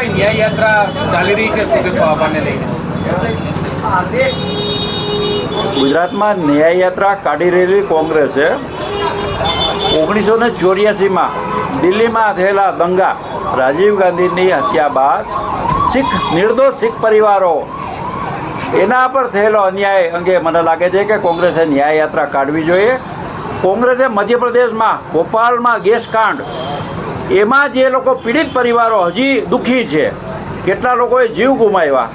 રાજભાઈ ન્યાય યાત્રા ચાલી રહી છે શું કહેશો લઈને? ગુજરાતમાં ન્યાય યાત્રા કાઢી રહેલી કોંગ્રેસે ઓગણીસો ને ચોર્યાસીમાં દિલ્હીમાં થયેલા દંગા, રાજીવ ગાંધીની હત્યા બાદ શીખ, નિર્દોષ શીખ પરિવારો એના પર થયેલો અન્યાય અંગે મને લાગે છે કે કોંગ્રેસે ન્યાય યાત્રા કાઢવી જોઈએ. કોંગ્રેસે મધ્યપ્રદેશમાં ભોપાલમાં ગેસ કાંડ એમાં જે લોકો પીડિત પરિવારો હજી દુઃખી છે, કેટલા લોકોએ જીવ ગુમાવ્યા?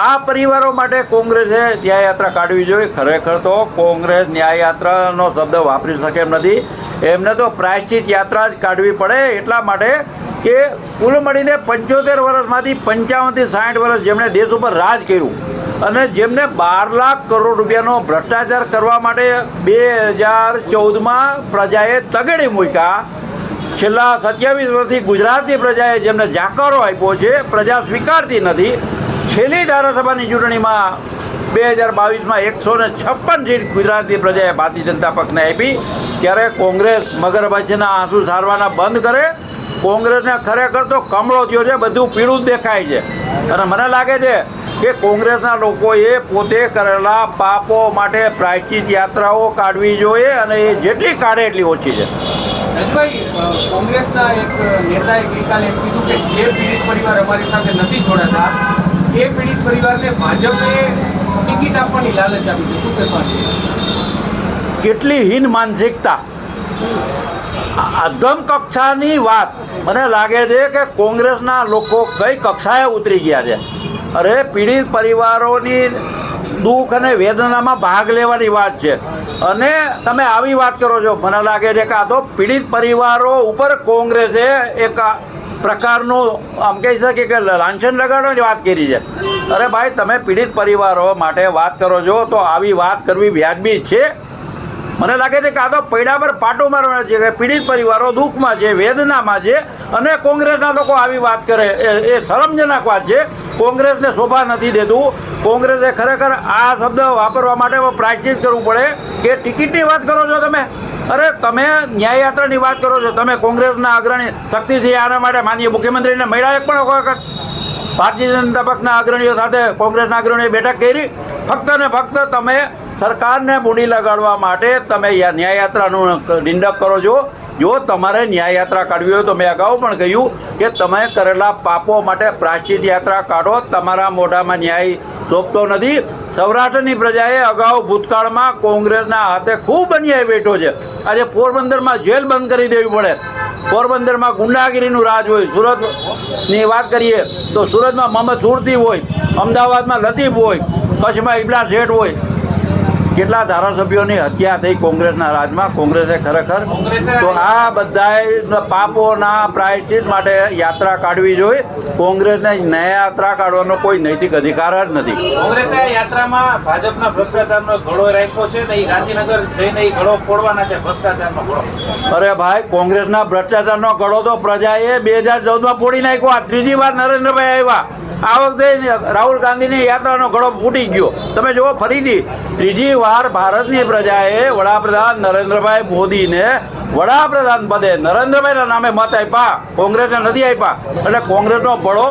આ પરિવારો માટે કોંગ્રેસે ન્યાયયાત્રા કાઢવી જોઈએ. ખરેખર તો કોંગ્રેસ ન્યાયયાત્રાનો શબ્દ વાપરી શકે એમ નથી. એમને તો પ્રાયશ્ચિત યાત્રા જ કાઢવી પડે એટલા માટે કે કુલ મળીને પંચોતેર વર્ષમાંથી પંચાવનથી સાઠ વર્ષ જેમણે દેશ ઉપર રાજ કર્યું અને જેમને બાર લાખ કરોડ રૂપિયાનો ભ્રષ્ટાચાર કરવા માટે બે હજાર ચૌદમાં પ્રજાએ તગડી મૂક્યા છેલ્લા સત્યાવીસ વર્ષથી ગુજરાતની પ્રજાએ જેમને જાકારો આપ્યો છે, પ્રજા સ્વીકારતી નથી. છેલ્લી ધારાસભાની ચૂંટણીમાં બે હજાર બાવીસમાં એકસો ને છપ્પન સીટ ગુજરાતની પ્રજાએ ભારતીય જનતા પક્ષને આપી. ત્યારે કોંગ્રેસ મગરભચ્છના આંસુ સારવાના બંધ કરે. કોંગ્રેસને ખરેખર તો કમળો થયો છે, બધું પીળું દેખાય છે. અને મને લાગે છે કે કોંગ્રેસના લોકોએ પોતે કરેલા પાપો માટે પ્રાયશ્ચિત યાત્રાઓ કાઢવી જોઈએ અને એ જેટલી કાઢે એટલી ઓછી છે. કોંગ્રેસના એક નેતાએ ગઈકાલે કીધું કે જે પીડિત પરિવાર અમારી સાથે નથી જોડાતા, એ પીડિત પરિવારને ભાજપે ટિકિટ આપવાની લાલચ આપી છે. શું કેટલી હીન માનસિકતા. અધમ કક્ષાની વાત મને લાગે છે કે કોંગ્રેસના લોકો કઈ કક્ષાએ ઉતરી ગયા છે. અરે પીડિત પરિવારોની દુઃખ અને વેદનામાં ભાગ લેવાની વાત છે. અને તમે આવી વાત કરો છો. મને લાગે છે કે આ તો પીડિત પરિવારો ઉપર કોંગ્રેસે એક પ્રકારનું આમ કહી શકીએ કે લાંછન લગાડવાની વાત કરી છે. અરે ભાઈ, તમે પીડિત પરિવારો માટે વાત કરો છો તો આવી વાત કરવી વ્યાજબી છે. મને લાગે છે કે આ તો પૈડા પર પાટો મારવાના છે, કે પીડિત પરિવારો દુઃખમાં છે, વેદનામાં છે, અને કોંગ્રેસના લોકો આવી વાત કરે, એ શરમજનક વાત છે. કોંગ્રેસને શોભા નથી દેતું. કોંગ્રેસે ખરેખર આ શબ્દ વાપરવા માટે પ્રાયશ્ચિત કરવું પડે કે ટિકિટની વાત કરો છો તમે? અરે, તમે ન્યાયયાત્રાની વાત કરો છો. તમે કોંગ્રેસના અગ્રણી શક્તિસિંહ આના માટે માનીય મુખ્યમંત્રીને મળ્યા એક પણ વખત. ભારતીય જનતા પક્ષના અગ્રણીઓ સાથે કોંગ્રેસના અગ્રણીઓએ બેઠક કરી. ફક્ત ને ફક્ત તમે સરકારને મૂડી લગાડવા માટે તમે ન્યાયયાત્રાનું નિંદક કરો છો. જો તમારે ન્યાયયાત્રા કાઢવી હોય તો મેં અગાઉ પણ કહ્યું કે તમે કરેલા પાપો માટે પ્રાશ્ચિત યાત્રા કાઢો. તમારા મોઢામાં ન્યાય સોંપતો નથી. સૌરાષ્ટ્રની પ્રજાએ અગાઉ ભૂતકાળમાં કોંગ્રેસના હાથે ખૂબ અન્યાય બેઠો છે. આજે પોરબંદરમાં જેલ બંધ કરી દેવી પડે. પોરબંદરમાં ગુંડાગીરીનું રાજ હોય. સુરતની વાત કરીએ તો સુરતમાં મોહમ્મદ સુરતી હોય, અમદાવાદમાં લતીફ હોય, કચ્છમાં ઇબલા શેઠ હોય કેટલા ધારાસભ્યોની હત્યા થઈ કોંગ્રેસના રાજમાં? કોંગ્રેસે ખરેખર તો આ બધાએ પાપોના પ્રાયશ્ચિત માટે યાત્રા કાઢવી જોઈએ કોંગ્રેસને ન્યાય યાત્રા કાઢવાનો કોઈ નૈતિક અધિકાર જ નથી. કોંગ્રેસે આ યાત્રામાં ભાજપના ભ્રષ્ટાચારનો ઘડો રાખ્યો છે ને ગાંધીનગર જઈને એ ઘડો ફોડવાના છે ભ્રષ્ટાચારનો ઘડો. અરે ભાઈ કોંગ્રેસના ભ્રષ્ટાચારનો ઘડો તો પ્રજાએ બે હજાર ચૌદમાં ફોડી નાખ્યો. આ ત્રીજી વાર નરેન્દ્રભાઈ આવ્યા. આ વખતે રાહુલ ગાંધીની યાત્રાનો ગળો ફૂટી ગયો. તમે જુઓ ફરીથી, ત્રીજી વાર ભારતની પ્રજાએ વડાપ્રધાન નરેન્દ્રભાઈ મોદીને વડાપ્રધાન પદે નરેન્દ્રભાઈના નામે મત આપ્યા. કોંગ્રેસને નથી આપ્યા. એટલે કોંગ્રેસનો બળો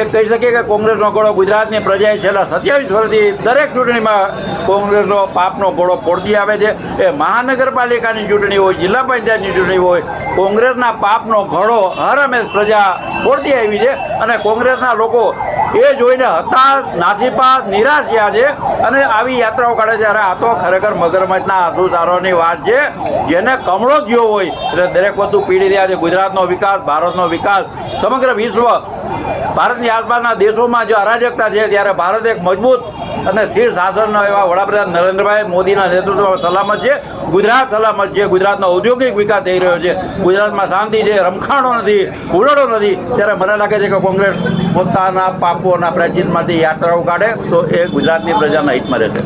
એ કહી શકીએ કે કોંગ્રેસનો ઘોડો ગુજરાતની પ્રજાએ છેલ્લા સત્યાવીસ વર્ષથી દરેક ચૂંટણીમાં કોંગ્રેસનો પાપનો ઘોડો ફોડતી આવે છે. એ મહાનગરપાલિકાની ચૂંટણી હોય, જિલ્લા પંચાયતની ચૂંટણી હોય, કોંગ્રેસના પાપનો ઘોડો હર હંમેશ પ્રજા ફોડતી આવી છે અને કોંગ્રેસના લોકો એ જોઈને હતાશ, નાસીપાસ, નિરાશ થયા છે અને આવી યાત્રાઓ કાઢે છે. અરે આ તો ખરેખર મગરમચ્છના આંસુધારોની વાત છે. જેને કમળો થયો હોય, એટલે દરેક વસ્તુ પીડી રહ્યા છે. ગુજરાતનો વિકાસ, ભારતનો વિકાસ, સમગ્ર વિશ્વ ભારતની આસપાસના દેશોમાં જે અરાજકતા છે ત્યારે ભારત એક મજબૂત અને સ્થિર શાસનના એવા વડાપ્રધાન નરેન્દ્રભાઈ મોદીના નેતૃત્વમાં સલામત છે. ગુજરાત સલામત છે. ગુજરાતનો ઔદ્યોગિક વિકાસ થઈ રહ્યો છે. ગુજરાતમાં શાંતિ છે. રમખાણો નથી. ઉડાડો નથી. ત્યારે મને લાગે છે કે કોંગ્રેસ પોતાના પાપોના પ્રાચીનમાંથી યાત્રાઓ કાઢે તો એ ગુજરાતની પ્રજાના હિતમાં રહેશે.